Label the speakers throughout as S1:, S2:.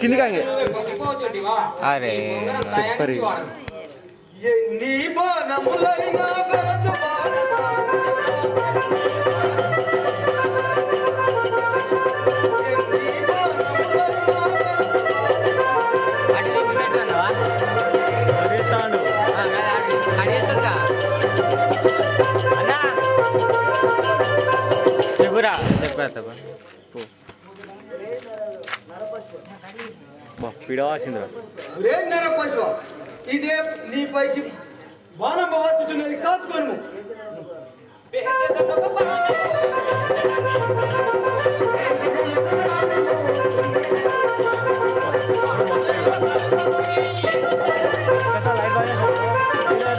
S1: అంగే
S2: మొక్కుకోవచ్చుంటివా?
S3: అరే
S1: చెప్పరి
S4: ఎన్ని బాణములైనా పెరచు
S3: చెప్పురా చెప్పరా. చెప్పరా
S1: పిడవాసిందిరా
S4: రే నరపశువ ఇదే నీ పైకి బాణం వచ్చుచున్నది కాచుకోను
S2: బేచేతనొక బాణము.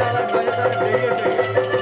S2: రామాత్ముడై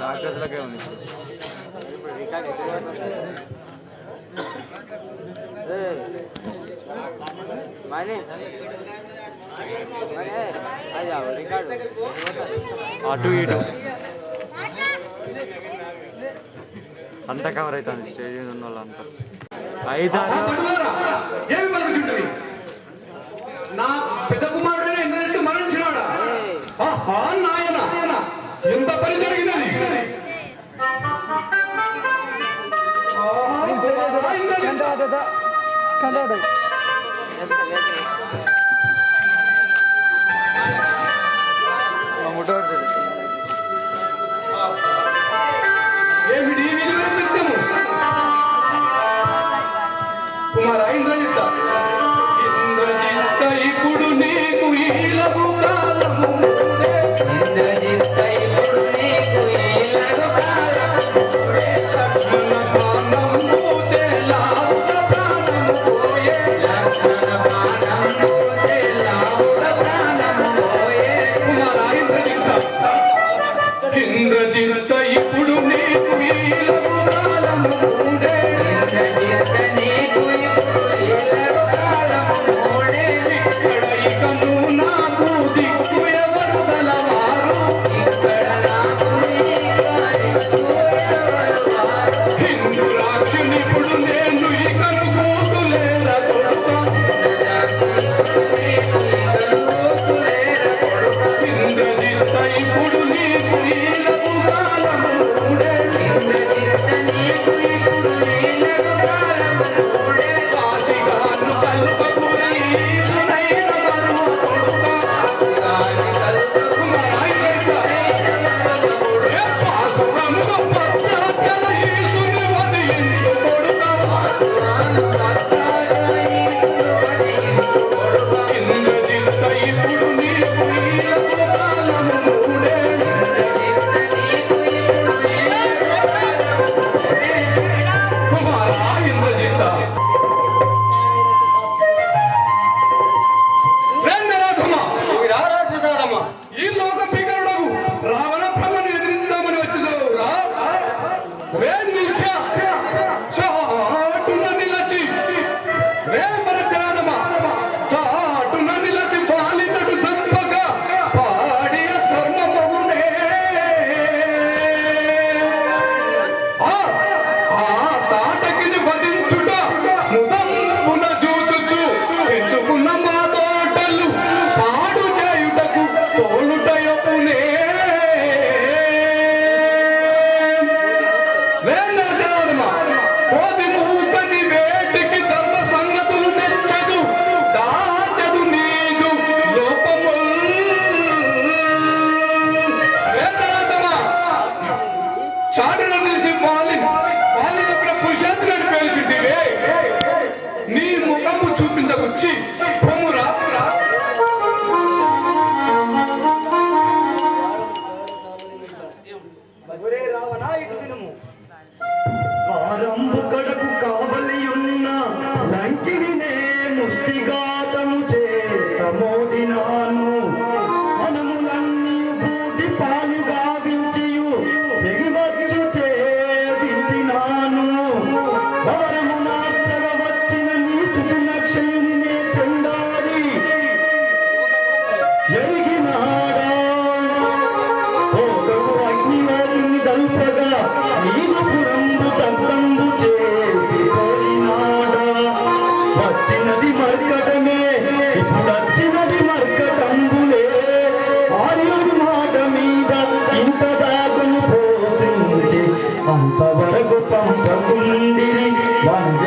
S1: రాక్షసులకే ఉంది
S3: రికార్డు
S1: అటు ఇటు. అంత కవర్ అవుతుంది స్టేజ్ ఉన్న వాళ్ళంతా ఐదారు.
S4: ఏమి నా పెద్ద కుమారుడైన ఇంద్రజిత్తు మరణించినాడా? ఆహా నాయన. ఎంత పని జరిగినది? ఆహా,
S5: ரொம்ப
S4: ಜಗು ಪಂಪ ಕುಂದಿರಿ ಮಂಜ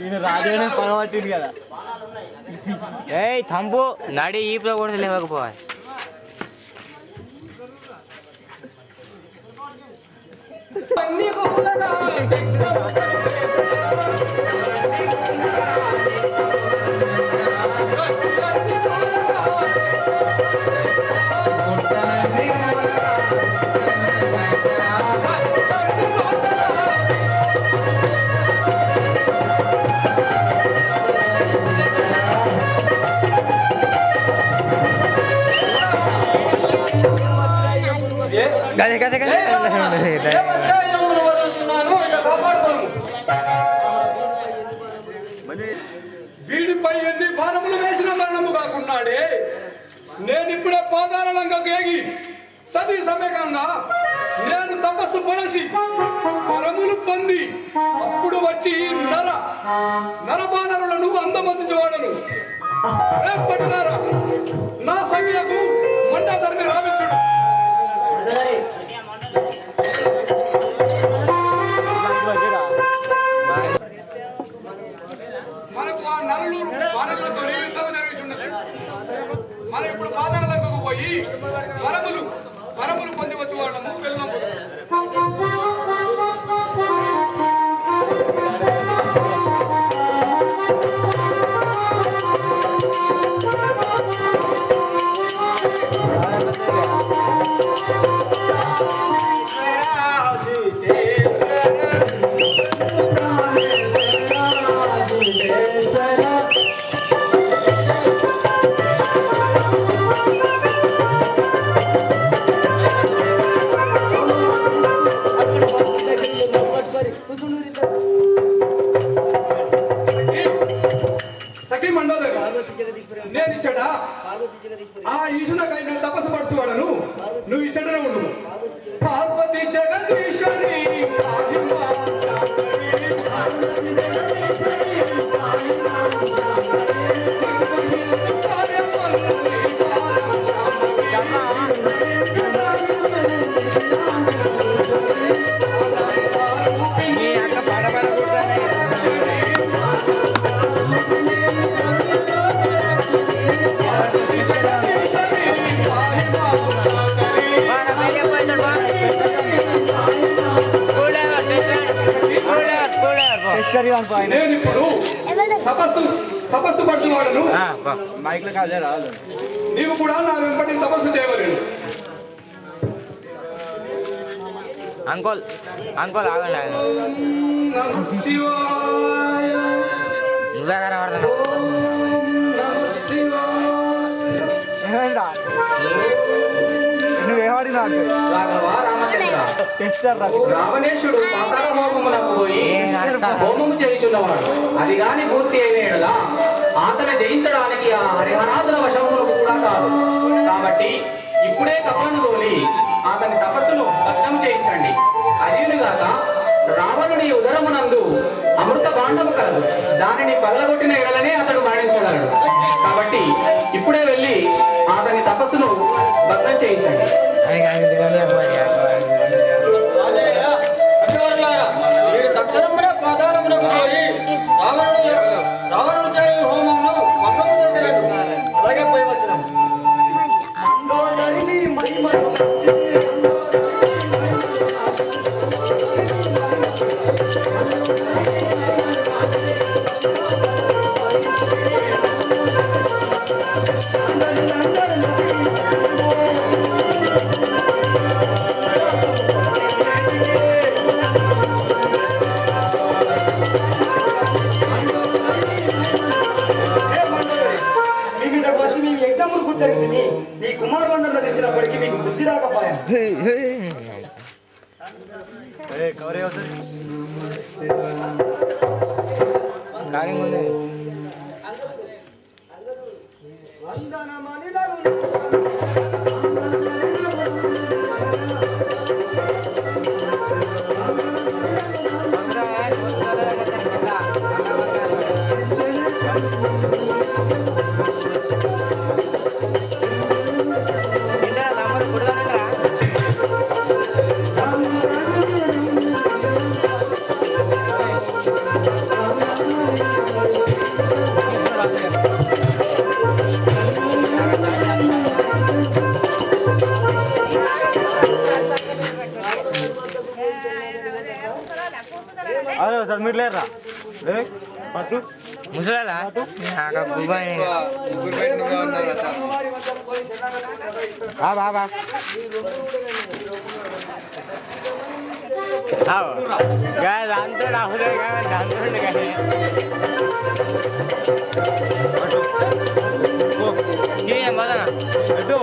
S1: ఈయన రాజైనా పగబట్టింది కదా
S5: ఏ తంబు నడి ఈపులో కూడా లేవకపోవాలి
S6: అన్నీ
S5: గదే గదే గదే.
S4: ఎన్ని బాణములు వేసిన మరణము కాకున్నాడే. నేను ఇప్పుడే పాదారణంగా గేగి సతీ సమేకంగా నేను తపస్సు పరసి పరములు పొంది అప్పుడు వచ్చి నర నరబానరులను అందమందించవాడను. రేపటినారా నా సంఖ్యకు మంటాధర్మి రావించుడు. మనకు ఆ నలుగురు బాణములతో యుద్ధం జరుగుతున్నది మనం ఇప్పుడు పాదాలకు పోయి వరములు వరములు పొంది వచ్చి వాళ్ళము వెళ్ళినప్పుడు
S3: అంకోల్ అంకోల్ ఆగండి నువ్వే
S7: రావణేశుడు పాతాళ పోయి హోమము చేయుచున్నవాడు. అది గాని పూర్తి అయిన ఆతను అతను జయించడానికి ఆ హరిహరాదుల వశములు కూడా కాదు. కాబట్టి ఇప్పుడే కప్పను తోలి అతని తపస్సును భగ్నం చేయించండి. అదేనుగాక రావణుడి ఉదరమునందు అమృత భాండము కలదు. దానిని పగలగొట్టిన ఎడలనే అతడు మరణించగలడు. కాబట్టి ఇప్పుడే వెళ్ళి
S1: మీ యజ్ఞములు గుర్తెరిగింది ఈ కుమారులను రచించినప్పటికీ మీకు బుద్ధి రాకపోయా
S3: కానీ
S8: అదే సార్ మీరు లేరా? పట్టు.
S3: ముసలాలా గుబ్బాయి బాబా గాయ దాంతో రాహులే కానీ దాంతో కానీ మొదన
S8: ఎటు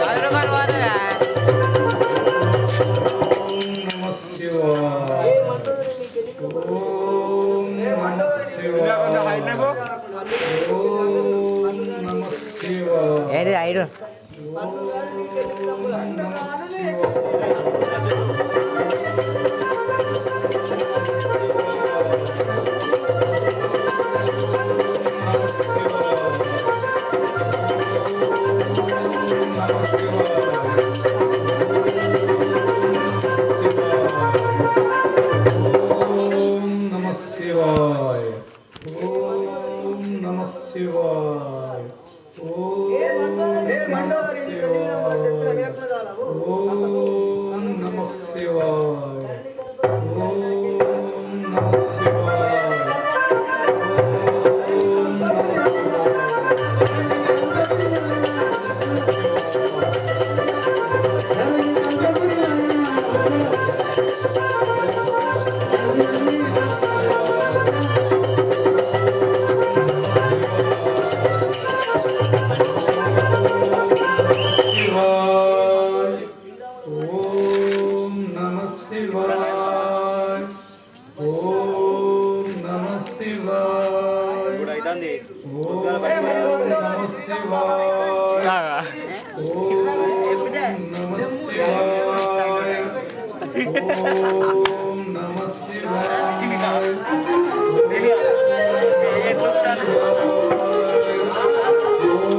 S3: పది రూపాయలు పోతుందా
S4: আইরো Thank you.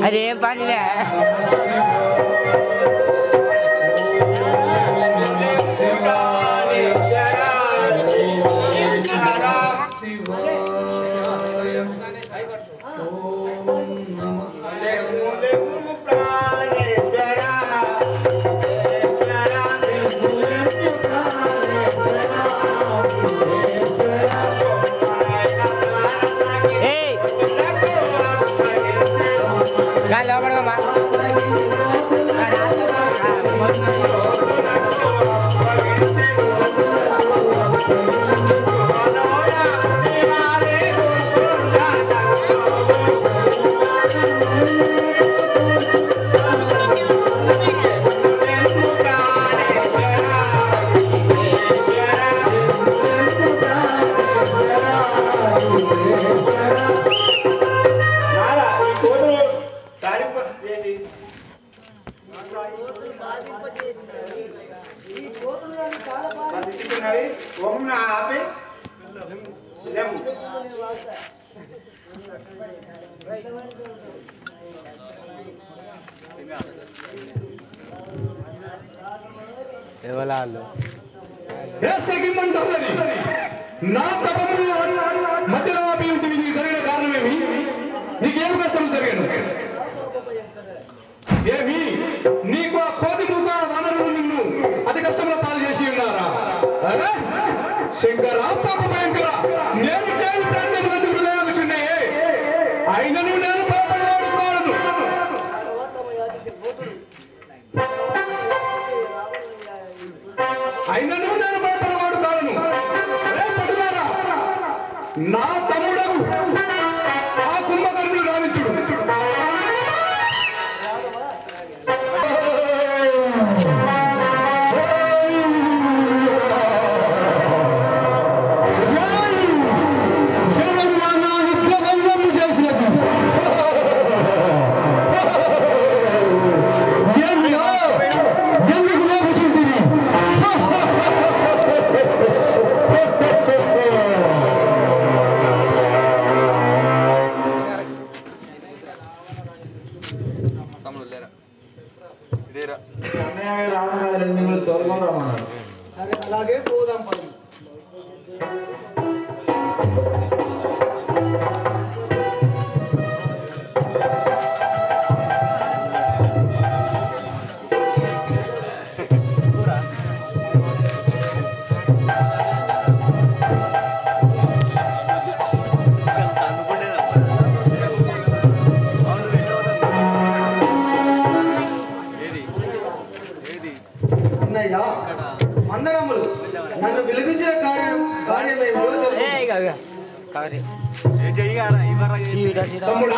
S4: Hadi bana.
S8: Música ಶ್ರೀಮಂತ ನಾ ತಗೊಂಡು
S3: తమ్ముడు